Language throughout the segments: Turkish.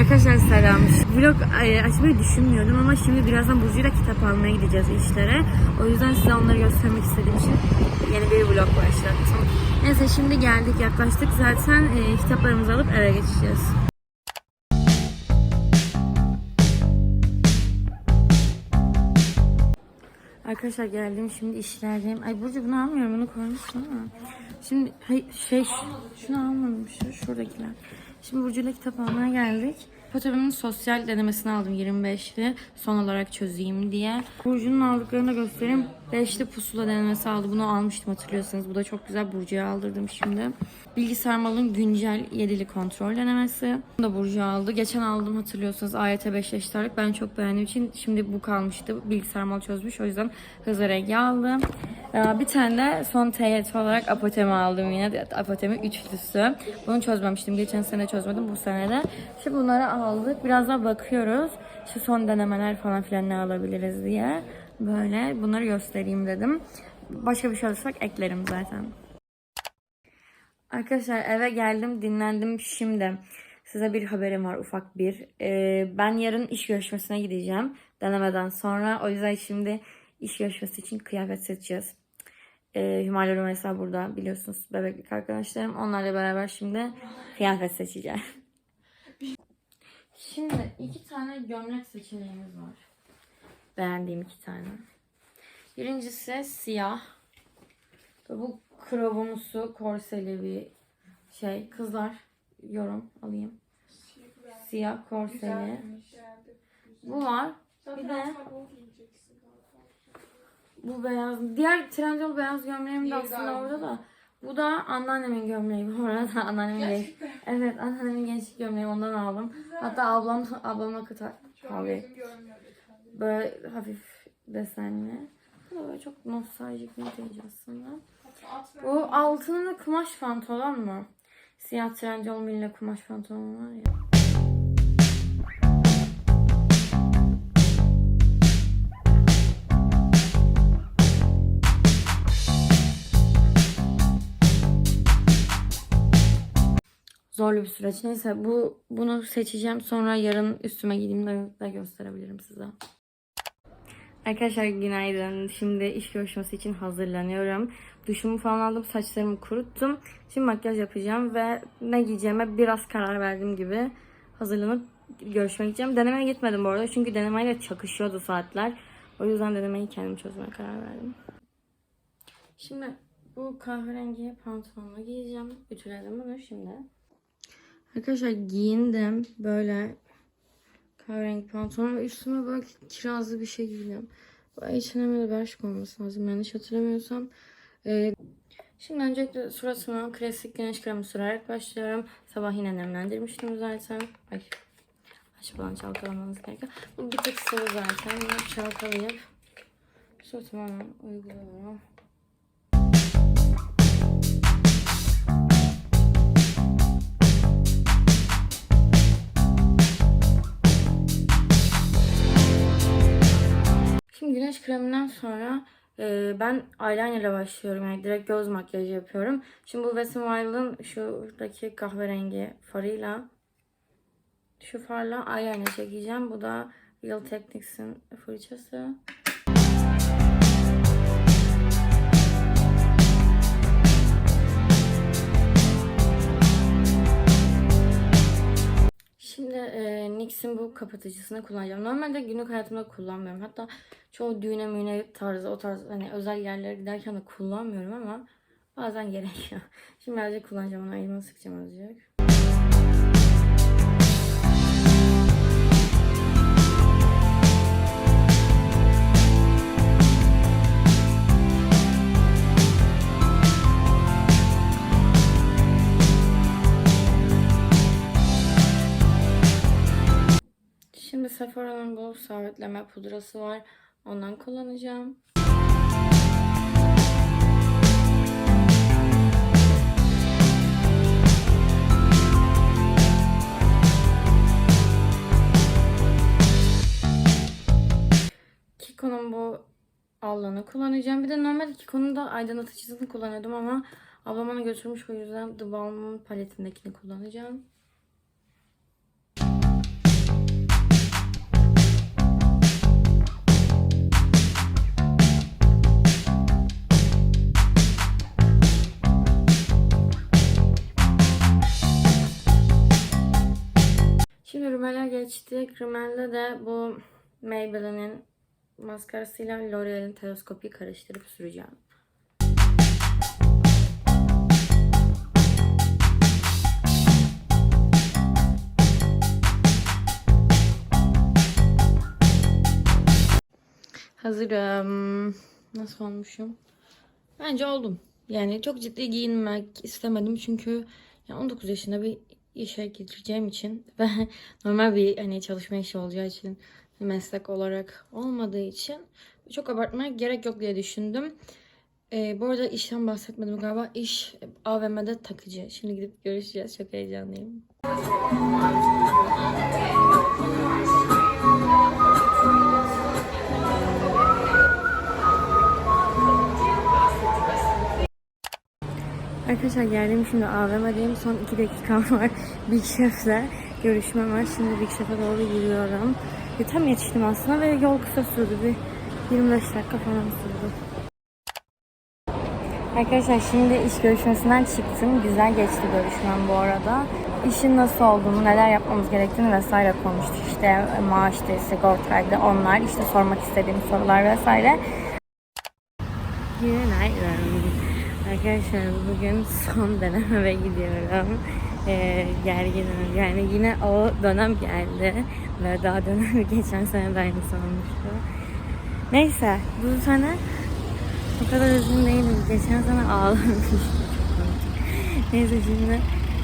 Arkadaşlar selam. Vlog e, açmayı düşünmüyordum ama şimdi birazdan Burcu'yla kitap almaya gideceğiz işlere. O yüzden size onları göstermek istediğim için yeni bir vlog başlattım. Neyse şimdi geldik yaklaştık. Zaten e, kitaplarımızı alıp eve geçeceğiz. Arkadaşlar geldim şimdi işlerdeyim. Ay Burcu bunu almıyorum bunu koymuşsun ama. Şimdi hay, şey şunu almadım şu şuradakiler. Şimdi Burcu'yla kitap almaya geldik. Fotoğrafımın sosyal denemesini aldım 25'li. Son olarak çözeyim diye. Burcu'nun aldıklarını da göstereyim. 5'li pusula denemesi aldı. Bunu almıştım hatırlıyorsanız. Bu da çok güzel. Burcu'ya aldırdım şimdi. Bilgisayar malın güncel 7'li kontrol denemesi. Bunu da Burcu aldı. Geçen aldım hatırlıyorsanız AYT 5 eşitlerlik. Ben çok beğendiğim için şimdi bu kalmıştı. Bilgisayar mal çözmüş. O yüzden hızlı rengi aldım. Ee, Bir tane de son TYT olarak apotemi aldım yine. Apotemi üçlüsü. Bunu çözmemiştim. Geçen sene çözmedim. Bu sene de. Şimdi bunları aldık. Biraz daha bakıyoruz. Şu son denemeler falan filan ne alabiliriz diye. Böyle bunları göstereyim dedim. Başka bir şey olursak eklerim zaten. Arkadaşlar eve geldim dinlendim şimdi. Size bir haberim var ufak bir. Ee, ben yarın iş görüşmesine gideceğim denemeden sonra. O yüzden şimdi iş görüşmesi için kıyafet seçeceğiz. Ee, Hümayla Rümeysa burada biliyorsunuz bebeklik arkadaşlarım. Onlarla beraber şimdi kıyafet seçeceğim. Şimdi iki tane gömlek seçeneğimiz var. Beğendiğim iki tane. Birincisi siyah. Bu krobumsu korseli bir şey. Kızlar yorum alayım. Siyah korseli. Bu var. Bir de bu beyaz. Diğer Trendyol beyaz gömleğim de aslında orada da. Bu da anneannemin gömleği bu arada. Anneannemin genç. Evet anneannemin gençlik gömleği ondan aldım. Hatta ablam ablamla kıta kahve. Böyle hafif desenli. Bu da böyle çok nostaljik vintage aslında. Bu altının da kumaş pantolon mu? Siyah Trendyol mille kumaş pantolon var ya. Zorlu bir süreç. Neyse bu bunu seçeceğim. Sonra yarın üstüme giydiğimde de gösterebilirim size. Arkadaşlar günaydın. Şimdi iş görüşmesi için hazırlanıyorum. Duşumu falan aldım, saçlarımı kuruttum. Şimdi makyaj yapacağım ve ne giyeceğime biraz karar verdiğim gibi hazırlanıp görüşmeye gideceğim. Denemeye gitmedim bu arada çünkü denemeyle çakışıyordu saatler. O yüzden denemeyi kendim çözmeye karar verdim. Şimdi bu kahverengi pantolonu giyeceğim. Ütüledim bunu şimdi. Arkadaşlar giyindim. Böyle kahverengi pantolon ve üstüme böyle kirazlı bir şey giydim. Bu H&M'de aşk olması lazım. Yanlış hatırlamıyorsam. Ee, şimdi öncelikle suratıma klasik güneş kremi sürerek başlıyorum. Sabah yine nemlendirmiştim zaten. Ay. Aç falan çalkalamanız gerekiyor. Bu bir tık sıvı zaten. Bunu çalkalayıp suratıma uyguluyorum. Şimdi güneş kreminden sonra e, ben eyeliner ile başlıyorum. Yani direkt göz makyajı yapıyorum. Şimdi bu Wet n Wild'ın şuradaki kahverengi farıyla şu farla eyeliner çekeceğim. Bu da Real Techniques'in fırçası. Şimdi e, NYX'in bu kapatıcısını kullanacağım. Normalde günlük hayatımda kullanmıyorum. Hatta çoğu düğüne müğüne tarzı o tarz hani özel yerlere giderken de kullanmıyorum ama bazen gerekiyor. Şimdi birazcık kullanacağım onu elime sıkacağım azıcık. Sephora'nın bu sabitleme pudrası var. Ondan kullanacağım. Kiko'nun bu allığını kullanacağım. Bir de normalde Kiko'nun da aydınlatıcısını kullanıyordum ama ablam onu götürmüş o yüzden The Balm'ın paletindekini kullanacağım. Geçtik. Rimelde de bu Maybelline'in maskarasıyla L'Oreal'in teleskopi karıştırıp süreceğim. Hazırım. Nasıl olmuşum? Bence oldum. Yani çok ciddi giyinmek istemedim çünkü ya 19 yaşında bir işe gireceğim için ve normal bir hani çalışma işi olacağı için meslek olarak olmadığı için çok abartmaya gerek yok diye düşündüm. Ee, bu arada işten bahsetmedim galiba. İş AVM'de takıcı. Şimdi gidip görüşeceğiz. Çok heyecanlıyım. Arkadaşlar geldim şimdi AVM'deyim. Son 2 dakikam var. Big Chef'le görüşmem var. Şimdi Big Chef'e doğru yürüyorum. E, tam yetiştim aslında ve yol kısa sürdü. Bir 25 dakika falan sürdü. Arkadaşlar şimdi iş görüşmesinden çıktım. Güzel geçti görüşmem bu arada. İşin nasıl olduğunu, neler yapmamız gerektiğini vesaire konuştuk. İşte maaştı, sigortaydı onlar. işte sormak istediğim sorular vesaire. Günaydın. Arkadaşlar bugün son dönemime gidiyorum. Ee, gerginim. Yani yine o dönem geldi. Ve daha dönem geçen sene de aynısı olmuştu. Neyse bu sene o kadar üzgün değilim. Geçen sene ağlamıştım. Neyse şimdi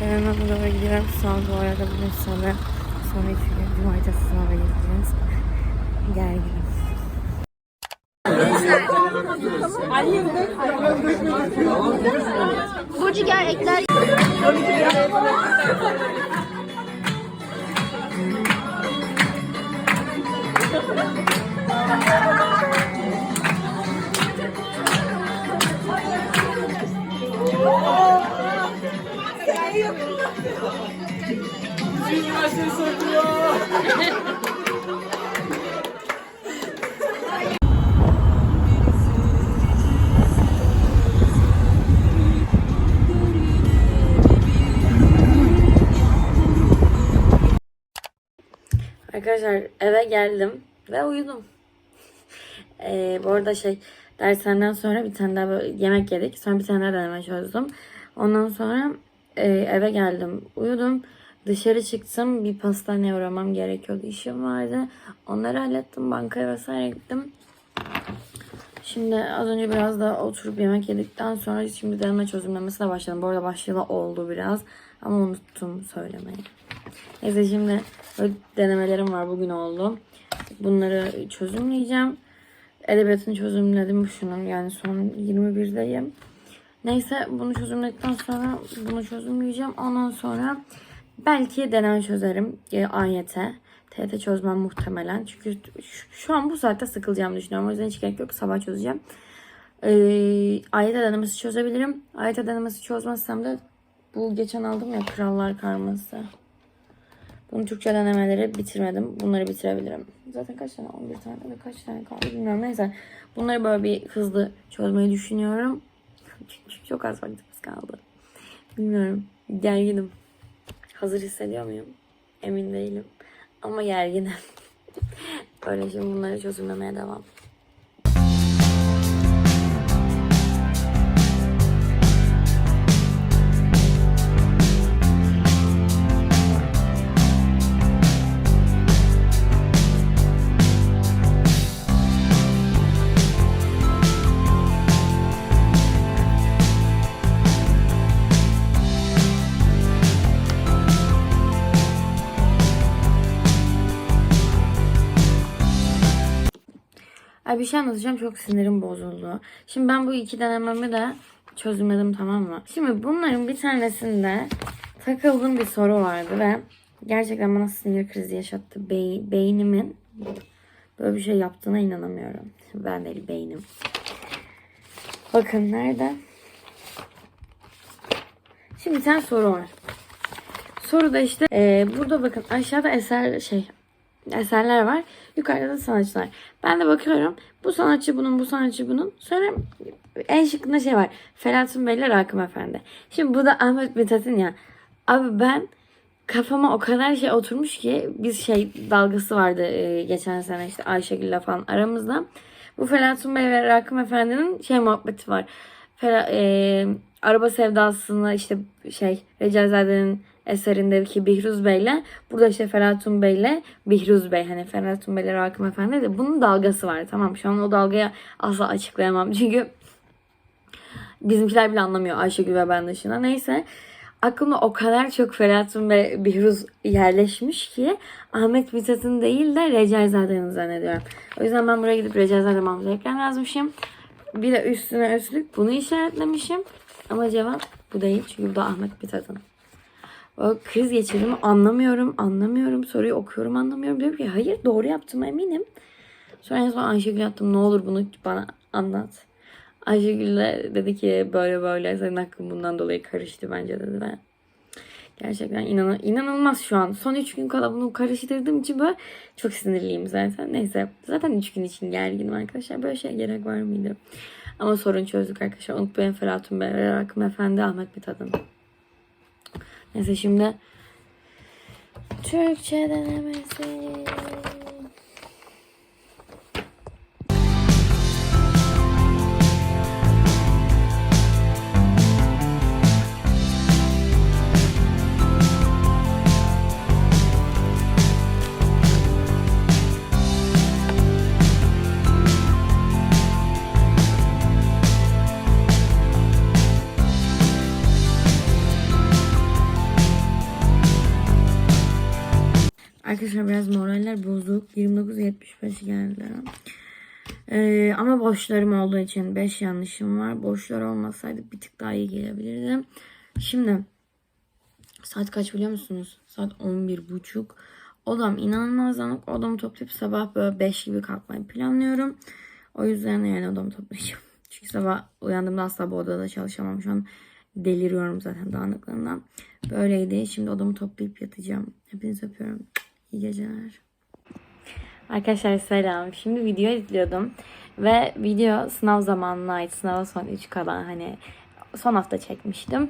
dönemime doğru gidiyorum. Son bu arada bugün salı. Sonraki gün cumartesi sınava gideceğiz. Gerginim. Burcuger ekler. Arkadaşlar eve geldim ve uyudum. Ee, bu arada şey dershaneden sonra bir tane daha böyle yemek yedik. Sonra bir tane daha deneme çözdüm. Ondan sonra e, eve geldim. Uyudum. Dışarı çıktım. Bir pastaneye uğramam gerekiyordu. İşim vardı. Onları hallettim. Bankaya vesaire gittim. Şimdi az önce biraz da oturup yemek yedikten sonra şimdi deneme çözümlemesine başladım. Bu arada başlayalı oldu biraz. Ama unuttum söylemeyi. Neyse şimdi böyle denemelerim var bugün oldu. Bunları çözümleyeceğim. Edebiyatını çözümledim şunu yani son 21'deyim. Neyse bunu çözümledikten sonra bunu çözümleyeceğim. Ondan sonra belki deneme çözerim. E, AYT. TYT çözmem muhtemelen. Çünkü şu- an bu saatte sıkılacağımı düşünüyorum. O yüzden hiç gerek yok. Sabah çözeceğim. Ee, AYT denemesi çözebilirim. AYT denemesi çözmezsem de bu geçen aldım ya Krallar Karması. Bunu Türkçe denemeleri bitirmedim. Bunları bitirebilirim. Zaten kaç tane? 11 tane ve kaç tane kaldı bilmiyorum. Neyse. Bunları böyle bir hızlı çözmeyi düşünüyorum. Çünkü çok az vaktimiz kaldı. Bilmiyorum. Gerginim. Hazır hissediyor muyum? Emin değilim. Ama gerginim. Böyle şimdi bunları çözümlemeye devam. Ay bir şey anlatacağım çok sinirim bozuldu. Şimdi ben bu iki denememi de çözümledim tamam mı? Şimdi bunların bir tanesinde takıldığım bir soru vardı ve gerçekten bana sinir krizi yaşattı. Bey, beynimin böyle bir şey yaptığına inanamıyorum. Ben değil beynim. Bakın nerede? Şimdi bir tane soru var. Soruda işte e, burada bakın aşağıda eser şey eserler var. Yukarıda da sanatçılar. Ben de bakıyorum. Bu sanatçı bunun, bu sanatçı bunun. Sonra en şıkkında şey var. Ferhatun Bey ile Rakım Efendi. Şimdi bu da Ahmet Mithat'ın ya. Abi ben kafama o kadar şey oturmuş ki biz şey dalgası vardı e, geçen sene işte Ayşegül'le falan aramızda. Bu Felatun Bey ve Rakım Efendi'nin şey muhabbeti var. Fela, e, araba sevdasını işte şey Recazade'nin eserindeki Bihruz Bey'le burada işte Felatun Bey'le Bihruz Bey hani Felatun Bey'le Rakım Efendi de bunun dalgası var tamam şu an o dalgaya asla açıklayamam çünkü bizimkiler bile anlamıyor Ayşegül ve ben dışında neyse aklımda o kadar çok Felatun ve Bihruz yerleşmiş ki Ahmet Mithat'ın değil de Recaizade'nin zannediyorum. O yüzden ben buraya gidip Recaizade Mahmut Ekrem yazmışım. Bir de üstüne üstlük bunu işaretlemişim. Ama cevap bu değil çünkü bu da Ahmet Mithat'ın. Kriz geçirdim anlamıyorum anlamıyorum soruyu okuyorum anlamıyorum diyorum ki hayır doğru yaptım eminim. Sonra en son Ayşegül yaptım ne olur bunu bana anlat. Ayşegül de dedi ki böyle böyle senin hakkın bundan dolayı karıştı bence dedi ve gerçekten inan inanılmaz şu an. Son 3 gün kala bunu karıştırdığım için böyle çok sinirliyim zaten. Neyse zaten 3 gün için gerginim arkadaşlar. Böyle şey gerek var mıydı? Ama sorun çözdük arkadaşlar. Unutmayın Ferhatun Bey, Rakım Efendi, Ahmet Mithat'ın. Neyse şimdi Türkçe denemesi. Arkadaşlar biraz moraller bozuk. 29.75 geldi. Ee, ama boşlarım olduğu için 5 yanlışım var. Boşlar olmasaydı bir tık daha iyi gelebilirdi. Şimdi saat kaç biliyor musunuz? Saat 11.30. Odam inanılmaz dağınık. Odamı toplayıp sabah böyle 5 gibi kalkmayı planlıyorum. O yüzden yani odamı toplayacağım. Çünkü sabah uyandığımda asla bu odada çalışamam. Şu an deliriyorum zaten dağınıklığından. Böyleydi. Şimdi odamı toplayıp yatacağım. Hepinizi öpüyorum. İyi geceler. Arkadaşlar selam. Şimdi video izliyordum. Ve video sınav zamanına ait. Sınava son 3 kalan hani son hafta çekmiştim.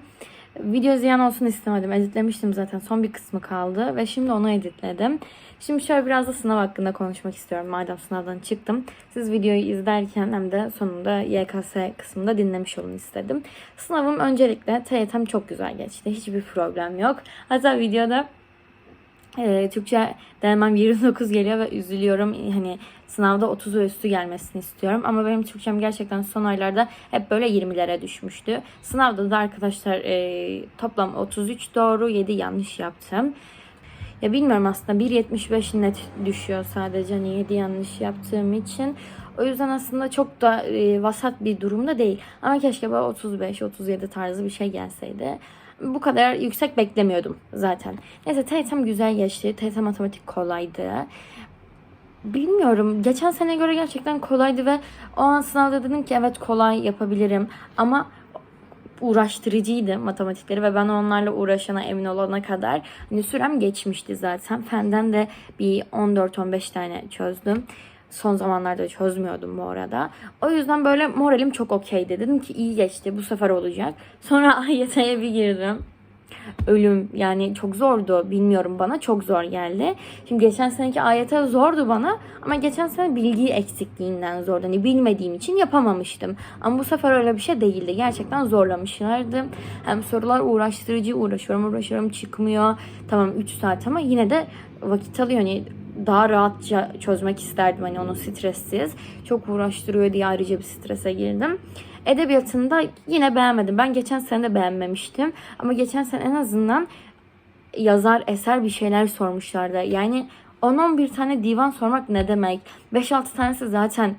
Video ziyan olsun istemedim. Editlemiştim zaten. Son bir kısmı kaldı. Ve şimdi onu editledim. Şimdi şöyle biraz da sınav hakkında konuşmak istiyorum. Madem sınavdan çıktım. Siz videoyu izlerken hem de sonunda YKS kısmında dinlemiş olun istedim. Sınavım öncelikle TYT'm çok güzel geçti. Hiçbir problem yok. Hatta videoda ee, Türkçe denemem 29 geliyor ve üzülüyorum. Hani sınavda 30 ve üstü gelmesini istiyorum. Ama benim Türkçem gerçekten son aylarda hep böyle 20'lere düşmüştü. Sınavda da arkadaşlar e, toplam 33 doğru 7 yanlış yaptım. Ya bilmiyorum aslında 1.75 net düşüyor sadece hani 7 yanlış yaptığım için. O yüzden aslında çok da e, vasat bir durumda değil. Ama keşke böyle 35-37 tarzı bir şey gelseydi bu kadar yüksek beklemiyordum zaten. Neyse TYT'm güzel geçti. TYT matematik kolaydı. Bilmiyorum. Geçen sene göre gerçekten kolaydı ve o an sınavda dedim ki evet kolay yapabilirim. Ama uğraştırıcıydı matematikleri ve ben onlarla uğraşana emin olana kadar hani sürem geçmişti zaten. Fenden de bir 14-15 tane çözdüm. Son zamanlarda çözmüyordum bu arada. O yüzden böyle moralim çok okeydi. Dedim ki iyi geçti bu sefer olacak. Sonra AYT'ye bir girdim. Ölüm yani çok zordu. Bilmiyorum bana çok zor geldi. Şimdi geçen seneki AYT zordu bana ama geçen sene bilgi eksikliğinden zordu. Hani bilmediğim için yapamamıştım. Ama bu sefer öyle bir şey değildi. Gerçekten zorlamışlardı. Hem sorular uğraştırıcı uğraşıyorum uğraşıyorum çıkmıyor. Tamam 3 saat ama yine de vakit alıyor. Hani daha rahatça çözmek isterdim hani onu stressiz. Çok uğraştırıyor diye ayrıca bir strese girdim. Edebiyatında yine beğenmedim. Ben geçen sene de beğenmemiştim. Ama geçen sene en azından yazar eser bir şeyler sormuşlardı. Yani 10-11 tane divan sormak ne demek? 5-6 tanesi zaten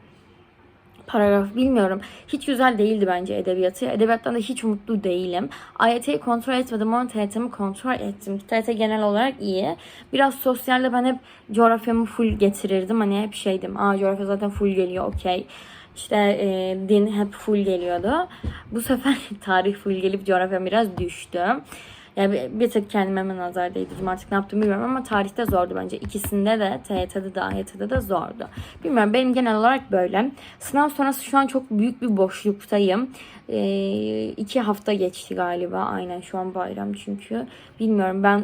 paragraf bilmiyorum. Hiç güzel değildi bence edebiyatı. Edebiyattan da hiç mutlu değilim. AYT'yi kontrol etmedim ama TYT'mi kontrol ettim. TYT genel olarak iyi. Biraz sosyalde ben hep coğrafyamı full getirirdim. Hani hep şeydim. Aa coğrafya zaten full geliyor okey. İşte e, din hep full geliyordu. Bu sefer tarih full gelip coğrafya biraz düştü. Yani bir, tık kendime nazar değdirdim artık ne yaptım bilmiyorum ama tarihte zordu bence. İkisinde de TYT'de de AYT'de de zordu. Bilmiyorum benim genel olarak böyle. Sınav sonrası şu an çok büyük bir boşluktayım. Ee, iki hafta geçti galiba aynen şu an bayram çünkü. Bilmiyorum ben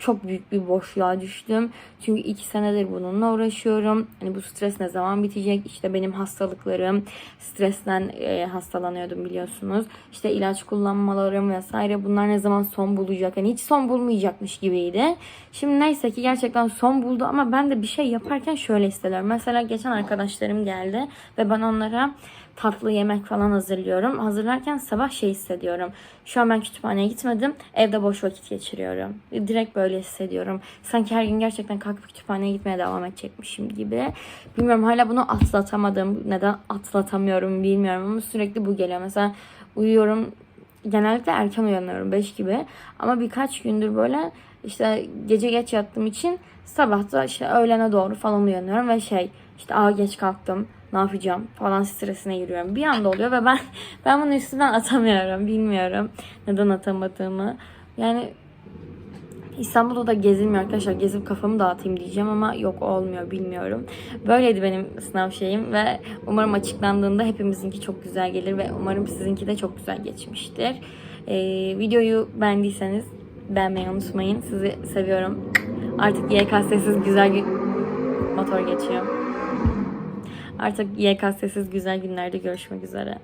çok büyük bir boşluğa düştüm. Çünkü iki senedir bununla uğraşıyorum. Hani bu stres ne zaman bitecek? İşte benim hastalıklarım, stresten e, hastalanıyordum biliyorsunuz. İşte ilaç kullanmalarım vesaire bunlar ne zaman son bulacak? Hani hiç son bulmayacakmış gibiydi. Şimdi neyse ki gerçekten son buldu ama ben de bir şey yaparken şöyle hissediyorum. Mesela geçen arkadaşlarım geldi ve ben onlara tatlı yemek falan hazırlıyorum. Hazırlarken sabah şey hissediyorum. Şu an ben kütüphaneye gitmedim. Evde boş vakit geçiriyorum. Direkt böyle hissediyorum. Sanki her gün gerçekten kalkıp kütüphaneye gitmeye devam edecekmişim gibi. Bilmiyorum hala bunu atlatamadım. Neden atlatamıyorum bilmiyorum ama sürekli bu geliyor. Mesela uyuyorum genellikle erken uyanıyorum 5 gibi. Ama birkaç gündür böyle işte gece geç yattığım için sabah da işte öğlene doğru falan uyanıyorum ve şey işte aa geç kalktım ne yapacağım falan stresine giriyorum. Bir anda oluyor ve ben ben bunu üstünden atamıyorum. Bilmiyorum neden atamadığımı. Yani İstanbul'da da gezilmiyor arkadaşlar. Gezip kafamı dağıtayım diyeceğim ama yok olmuyor bilmiyorum. Böyleydi benim sınav şeyim ve umarım açıklandığında hepimizinki çok güzel gelir ve umarım sizinki de çok güzel geçmiştir. Ee, videoyu beğendiyseniz beğenmeyi unutmayın. Sizi seviyorum. Artık YKS'siz güzel gün... Motor geçiyor. Artık YKS'siz güzel günlerde görüşmek üzere.